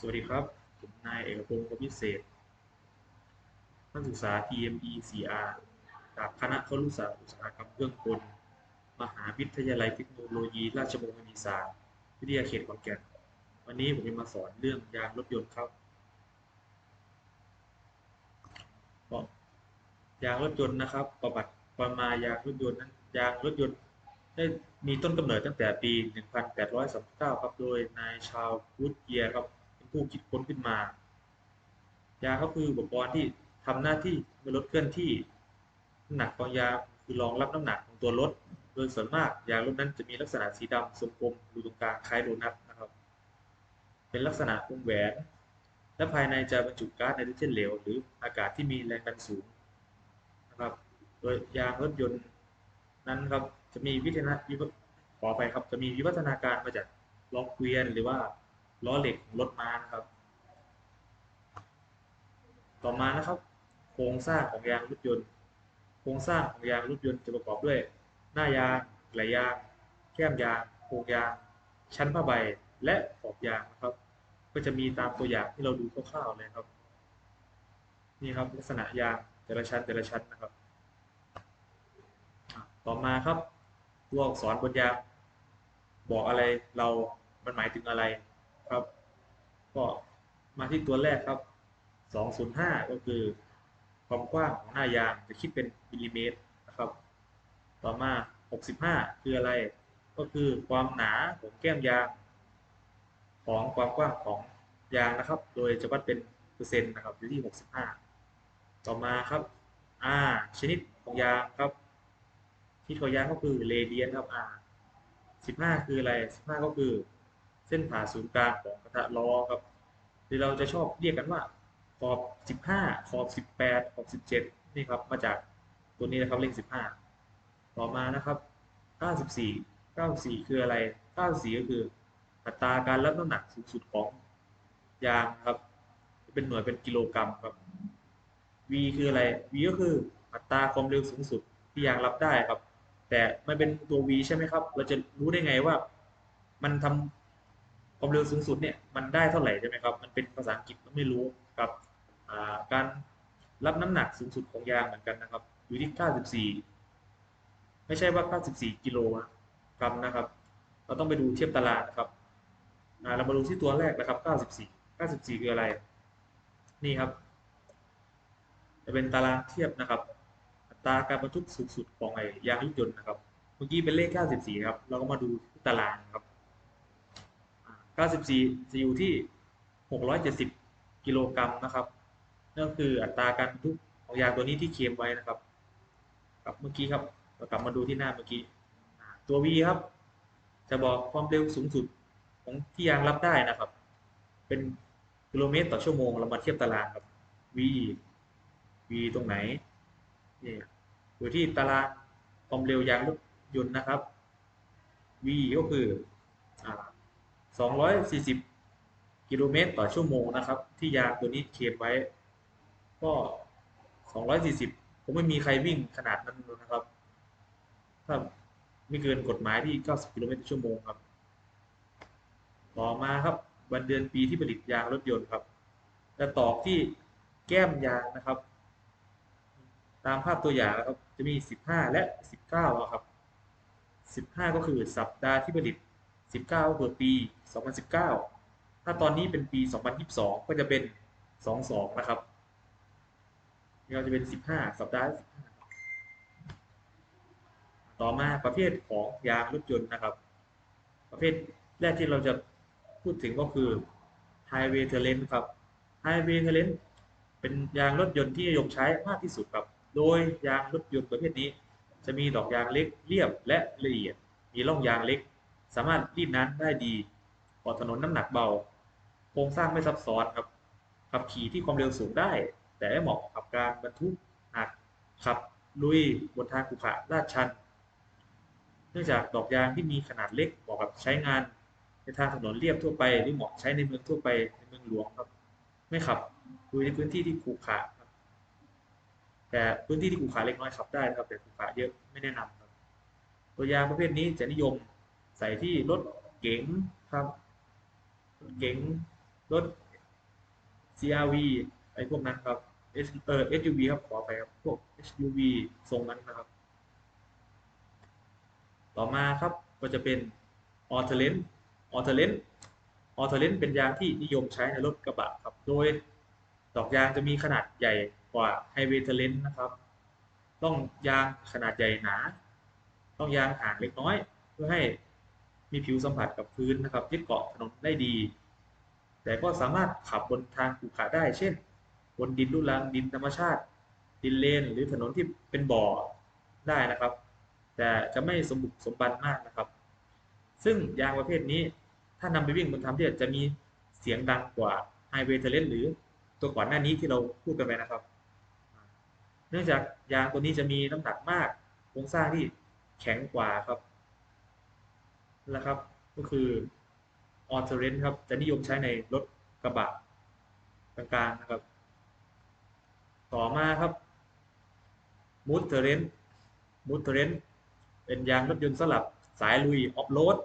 สวัสดีครับ ผมนายเอกพงศ์พิเศษ นักศึกษา TME 4R จากคณะครุศาสตร์อุตสาหกรรมเครื่องกล มหาวิทยาลัยเทคโนโลยี ราชมงคลอีสานวิทยาเขตขอนแก่น วันนี้ผมจะมาสอนเรื่องยางรถยนต์ครับยางรถยนต์นะครับ ประวัติความายางรถยนต์นั้นยางรถยนต์ได้มีต้นกำเนิดตั้งแต่ปี 1839 ครับ โดยนายชาววูดเยียร์ครับเป็น ผู้คิดค้นขึ้นมา ยาก็คืออุปกรณ์ที่ทำหน้าที่เมื่อรถเคลื่อนที่น้ำหนักของยาคือรองรับน้ำหนักของตัวรถ โดยส่วนมากยางรถนั้นจะมีลักษณะสีดำทรงกลมอยู่ตรงกลางคล้ายโดนัทนะครับ เป็นลักษณะวงแหวน และภายในจะบรรจุก๊าซไนโตรเจนเหลว หรืออากาศที่มีแรงดันสูงนะครับ โดยยางรถยนต์นั้นครับจะมีวิทยาขอไปครับจะมีวิวัฒนาการมาจากล้อเกวียนหรือว่า ล้อเหล็กของรถม้านะครับ ต่อมานะครับ โครงสร้างของยางรถยนต์ โครงสร้างของยางรถยนต์จะประกอบด้วย หน้ายางไหลยาง แก้มยางโครงยาง ชั้นผ้าใบและขอบยางนะครับ ก็จะมีตามตัวอย่างที่เราดูคร่าวๆเลยครับ นี่ครับลักษณะยางแต่ละชั้นแต่ละชั้นนะครับ ต่อมาครับตัวอักษรบนยางบอกอะไรเรา มันหมายถึงอะไร ครับ ก็มาที่ตัวแรกครับ 205 ก็คือความกว้างของหน้ายางจะคิดเป็นมิลลิเมตรนะครับ ต่อมา 65 คืออะไร ก็คือความหนาของแก้มยาง ของความกว้างของยางนะครับ โดยจะวัดเป็นเปอร์เซ็นต์นะครับอยู่ที่ 65 ต่อมาครับ R ชนิดของยางครับที่ของยางก็คือเรเดียนครับ R 15 คืออะไร 15 ก็คือ เส้นผ่าศูนย์กลางของกระทะล้อครับที่เราจะชอบเรียกกันว่าขอบ 15 ขอบ 18 ขอบ 17 นี่ครับ มาจากตัวนี้นะครับเลข15 ต่อมานะครับ 94 94 คืออะไร 94 ก็คืออัตราการรับน้ำหนักสูงสุดของยางครับ เป็นหน่วยเป็นกิโลกรัมครับ V คืออะไร V ก็คืออัตราความเร็วสูงสุดที่ยางรับได้ครับ แต่มันเป็นตัว V ใช่ไหมครับ เราจะรู้ได้ไงว่า มันทำ ความเร็วสูงสุดเนี่ยมันได้เท่าไหร่ใช่ไหมครับ มันเป็นภาษาอังกฤษเราไม่รู้กับการรับน้ำหนักสูงสุดของยางเหมือนกันนะครับ อยู่ที่ 94 ไม่ใช่ว่า 94 กิโลกรัมนะครับ เราต้องไปดูเทียบตารางนะครับเรามาดูที่ตัวแรกนะครับ 94 94 คืออะไร นี่ครับ จะเป็นตารางเทียบนะครับ อัตราการบรรทุกสูงสุดของไอ้ยางรถยนต์นะครับ เมื่อกี้เป็นเลข 94 ครับ เราก็มาดูตารางครับ 94 จะอยู่ที่ 670 กิโลกรัมนะครับนั่นคืออัตราการทุกของยางตัวนี้ที่เคมไว้นะครับกับเมื่อกี้ครับเรากลับมาดูที่หน้าเมื่อกี้ตัว V ครับ จะบอกความเร็วสูงสุดของที่ยางรับได้นะครับ เป็นกิโลเมตรต่อชั่วโมงเรามาเทียบตารางครับ V V ตรงไหนนี่อยู่ที่ตารางความเร็วยางรถยนต์นะครับ V ก็คือ 240 กิโลเมตรต่อชั่วโมงนะครับ ที่ยางตัวนี้เคลมไว้ ก็ 240ผมไม่มีใครวิ่งขนาดนั้นนะครับ ถ้าไม่เกินกฎหมายที่ 90 กิโลเมตรต่อชั่วโมงครับ ต่อมาครับวันเดือนปีที่ผลิตยางรถยนต์ครับจะตอกที่แก้มยางนะครับ ตามภาพตัวอย่างนะครับ จะมี 15 และ 19ครับ 15 ก็คือสัปดาห์ที่ผลิต 19ก็คือปี 2019 ถ้าตอนนี้เป็นปี 2022 ก็จะเป็น 22 นะครับนี่ก็จะเป็น 15 สัปดาห์ต่อมาประเภทของยางรถยนต์นะครับ ประเภทแรกที่เราจะพูดถึงก็คือ Highway Terrain ครับ Highway Terrain เป็นยางรถยนต์ที่นิยมใช้มากที่สุดครับ โดยยางรถยนต์ประเภทนี้ จะมีดอกยางเล็กเรียบและละเอียด มีร่องยางเล็ก สามารถรีดน้ำได้ดีออกถนนน้ำหนักเบา โครงสร้างไม่ซับซ้อนครับ ขับขี่ที่ความเร็วสูงได้ แต่ไม่เหมาะกับการบรรทุกหนักขับลุยบนทางขรุขระลาดชัน เนื่องจากดอกยางที่มีขนาดเล็กเหมาะกับใช้งาน ในทางถนนเรียบทั่วไปหรือเหมาะใช้ในเมืองทั่วไปในเมืองหลวงครับ ไม่ขับลุยในพื้นที่ที่ขรุขระครับแต่พื้นที่ที่ขรุขระเล็กน้อยขับได้ครับแต่ขรุขระเยอะไม่แนะนำครับตัวยางประเภทนี้จะนิยม ใส่ที่รถเก๋งครับรถเก๋งรถ CRV ไอ้พวกนั้นครับ S เอ่อ SUV ครับขอไปครับพวก SUV ทรงนั้นนะครับ ต่อมาครับก็จะเป็น a u t o l e n a u t o l e n a u t o l e n เป็นยางที่นิยมใช้ในรถกระบะครับ โดยดอกยางจะมีขนาดใหญ่กว่า Highway Talent นะครับ ต้องยางขนาดใหญ่หนา ต้องยางห่างเล็กน้อย เพื่อให้ มีผิวสัมผัสกับพื้นนะครับยึดเกาะถนนได้ดี แต่ก็สามารถขับบนทางขรุขระได้ เช่น บนดินลูรังดินธรรมชาติ ดินเลน หรือถนนที่เป็นบ่อได้นะครับ แต่จะไม่สมบุกสมบันมากนะครับ ซึ่งยางประเภทนี้ถ้านำไปวิ่งบนทางเที่จะมีเสียงดังกว่า Highway Talent หรือตัวก่อนหน้านี้ที่เราพูดกันไปนะครับ เนื่องจากยางตัวนี้จะมีน้ำหนักมากโครงสร้างที่แข็งกว่าครับ นะครับ ก็คือออ t เรนครับ จะนิยมใช้ในรถกระบะกลางๆนะครับ ต่อมาครับมูดเทเรนมูดเทเรนเป็นยางรถยนต์สลับสายลุยออฟโรด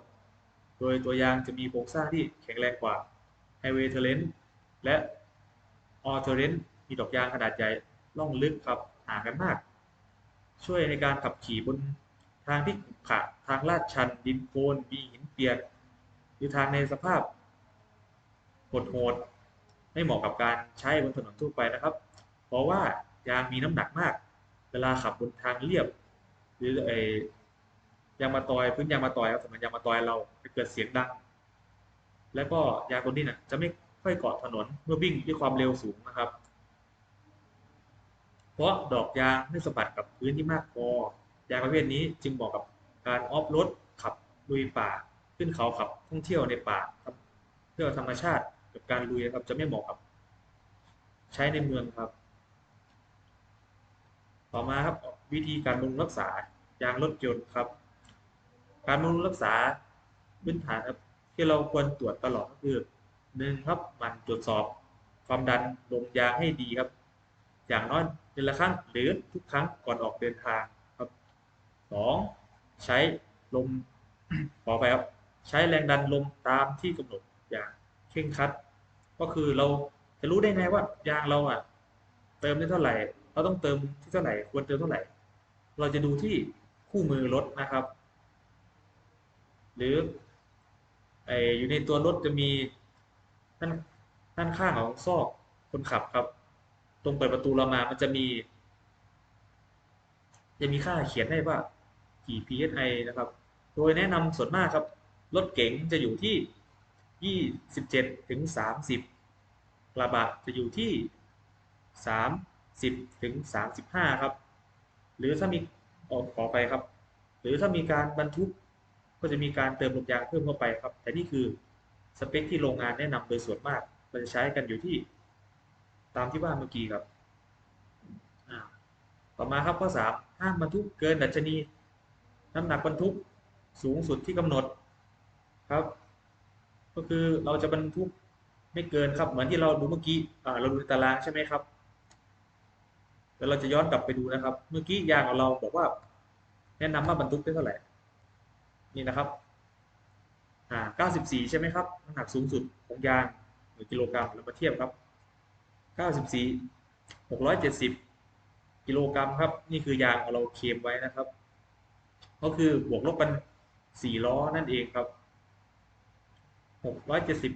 โดยตัวยางจะมีโครงสร้างที่แข็งแรงกว่าไฮเวย์เทเรนและออ t เรนมีดอกยางขนาดใหญ่ล่องลึกครับห่างกันมาก ช่วยในการขับขี่บนางที่ขรุขระทางลาดชันดินโคลนมีหินเปียกหรือทางในสภาพโหดๆไม่เหมาะกับการใช้บนถนนทั่วไปนะครับ เพราะว่ายางมีน้ำหนักมาก เวลาขับบนทางเรียบ หรือไอยางมาตอยพื้นยางมาตอยครับสมัยยางมาตอยเราจะเกิดเสียงดัง แล้วก็ยางตัวนี้นะจะไม่ค่อยเกาะถนนเมื่อวิ่งด้วยความเร็วสูงนะครับ เพราะดอกยางไม่สัมผัสกับพื้นที่มากพอ ยางประเภทนี้จึงเหมาะกับการออฟโรดขับลุยป่า ขึ้นเขาขับท่องเที่ยวในป่าเพื่อธรรมชาติกับการลุยครับจะไม่เหมาะกับ ใช้ในเมืองครับ ต่อมาครับวิธีการบำรุงรักษายางรถยนต์ครับ การบำรุงรักษาพื้นฐานครับที่เราควรตรวจตลอดก็คือหนึ่งครับมันตรวจสอบความดันลมยางให้ดีครับ อย่างน้อยเดือนละครั้งหรือทุกครั้งก่อนออกเดินทาง ครับสองใช้ลมขอไปครับใช้แรงดันลมตามที่กำหนดอย่างเคร่งครัด ก็คือเราจะรู้ได้ไงว่ายางเราอะเติมได้เท่าไหร่ เราต้องเติมที่เท่าไหร่ควรเติมเท่าไหร่ เราจะดูที่คู่มือรถนะครับ หรือไออยู่ในตัวรถจะมีด้านด้านข้างของซอกคนขับครับ ตรงเปิดประตูเรามามันจะมี จะมีค่าเขียนให้ว่า กี่ psi นะครับ โดยแนะนำส่วนมากครับ รถเก๋งจะอยู่ที่ 27ถึง30 กระบะจะอยู่ที่ 30ถึง35 ครับ หรือถ้ามีออกขอไปครับ หรือถ้ามีการบรรทุกก็จะมีการเติมลมยางเพิ่มเข้าไปครับ แต่นี่คือสเปคที่โรงงานแนะนำโดยส่วนมากเราจะใช้กันอยู่ที่ตามที่ว่าเมื่อกี้ครับ ต่อมาครับข้อสามห้ามบรรทุกเกินดัชนี น้ำหนักบรรทุกสูงสุดที่กำหนดครับ ก็คือเราจะบรรทุกไม่เกินครับ เหมือนที่เราดูเมื่อกี้เราดูตารางใช่ไหมครับแต่เราจะย้อนกลับไปดูนะครับ เมื่อกี้ยางของเราบอกว่า แนะนำว่าบรรทุกได้เท่าไหร่ นี่นะครับอ่า94 ใช่ไหมครับน้ำหนักสูงสุดของยางหรือกิโลกรัมเรามาเทียบครับ 94 670 กิโลกรัมครับ นี่คือยางของเราเคมไว้นะครับ ก็คือบวกลบกัน4ล้อนั่นเองครับ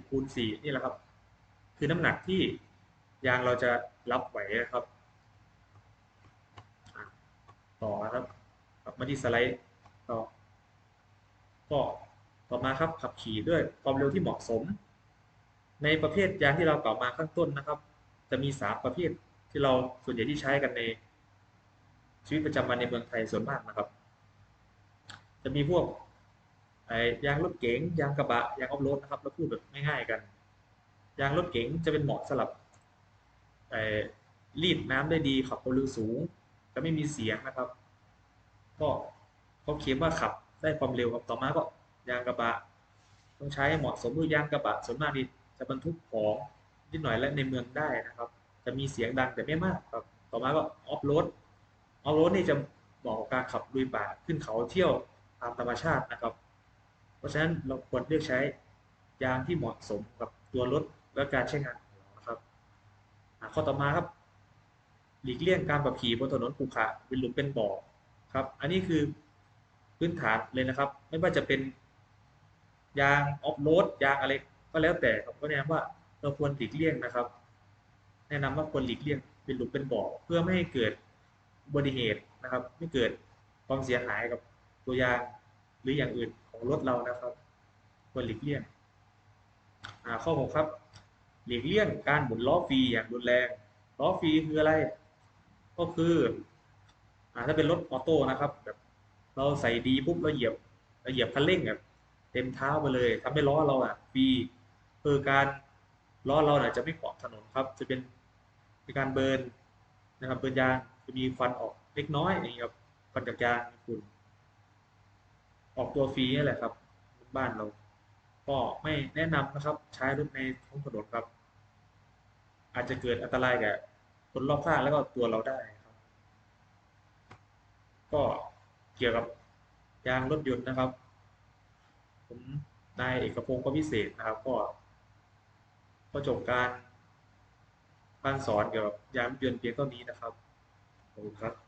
670คูณ4นี่แหละครับ คือน้ำหนักที่ยางเราจะรับไหวนะครับ ต่อครับกลับมาที่สไลด์ต่อก็ต่อมาครับขับขี่ด้วยความเร็วที่เหมาะสม ในประเภทยางที่เรากล่าวมาข้างต้นนะครับ จะมีสามประเภทที่เราส่วนใหญ่ที่ใช้กันในชีวิตประจำวันในเมืองไทยส่วนมากนะครับ จะมีพวกไอ้ยางรถเก๋งยางกระบะยางออฟโรดนะครับเราพูดแบบง่ายๆกัน ยางรถเก๋งจะเป็นเหมาะสำหรับไอ้รีดน้ำได้ดีขับความเร็วสูง จะไม่มีเสียงนะครับ ก็เขาเขียนว่าขับได้ความเร็วครับต่อมาก็ยางกระบะ ต้องใช้เหมาะสมด้วยยางกระบะส่วนมากนี่จะบรรทุกของนิดหน่อยและในเมืองได้นะครับ จะมีเสียงดังแต่ไม่มากครับ ต่อมาก็ออฟโรดออฟโรดนี่จะเหมาะกับการขับลุยป่าขึ้นเขาเที่ยว ตามธรรมชาตินะครับ เพราะฉะนั้นเราควรเลือกใช้ยางที่เหมาะสมกับตัวรถและการใช้งานของเรานะครับข้อต่อมาครับหลีกเลี่ยงการขับขี่บนถนนขรุขระเป็นหลุมเป็นบ่อครับ อันนี้คือพื้นฐานเลยนะครับ ไม่ว่าจะเป็นยางออฟโรดยางอะไรก็แล้วแต่ครับก็แนะนำว่าเราควรหลีกเลี่ยงนะครับ แนะนำว่าควรหลีกเลี่ยงเป็นหลุมเป็นบ่อเพื่อไม่ให้เกิดอุบัติเหตุนะครับ ไม่เกิดความเสียหายกับ ตัวยางหรืออย่างอื่นของรถเรานะครับควรหลีกเลี่ยงข้อหกครับ หลีกเลี่ยงการหมุนล้อฟรีอย่างรุนแรงล้อฟรีคืออะไร ก็คืออถ้าเป็นรถออโต้นะครับแบบเราใส่ดีปุ๊บเราเหยียบเราเหยียบคันเร่งแบบเต็มเท้าไปเลยทำให้ล้อเราอะฟรีคือการล้อเราเนี่ยจะไม่เกาะถนนครับ จะเป็นเป็นการเบิร์นนะครับเบิร์นยางจะมีควันออกเล็กน้อยอย่างนี้ครับควันจากยางฝุ่น ออกตัวฟรีนี่แหละครับ บ้านเรา ก็ไม่แนะนำนะครับ ใช้รถในท้องถนนครับ อาจจะเกิดอันตรายแก่คนรอบข้างแล้วก็ตัวเราได้ครับ ก็เกี่ยวกับยางรถยนต์นะครับ ผมนายเอกพงศ์ก็พิเศษนะครับ ก็ก็จบการการสอนเกี่ยวกับยางรถยนต์เพียงเท่านี้นะครับขอบคุณครับ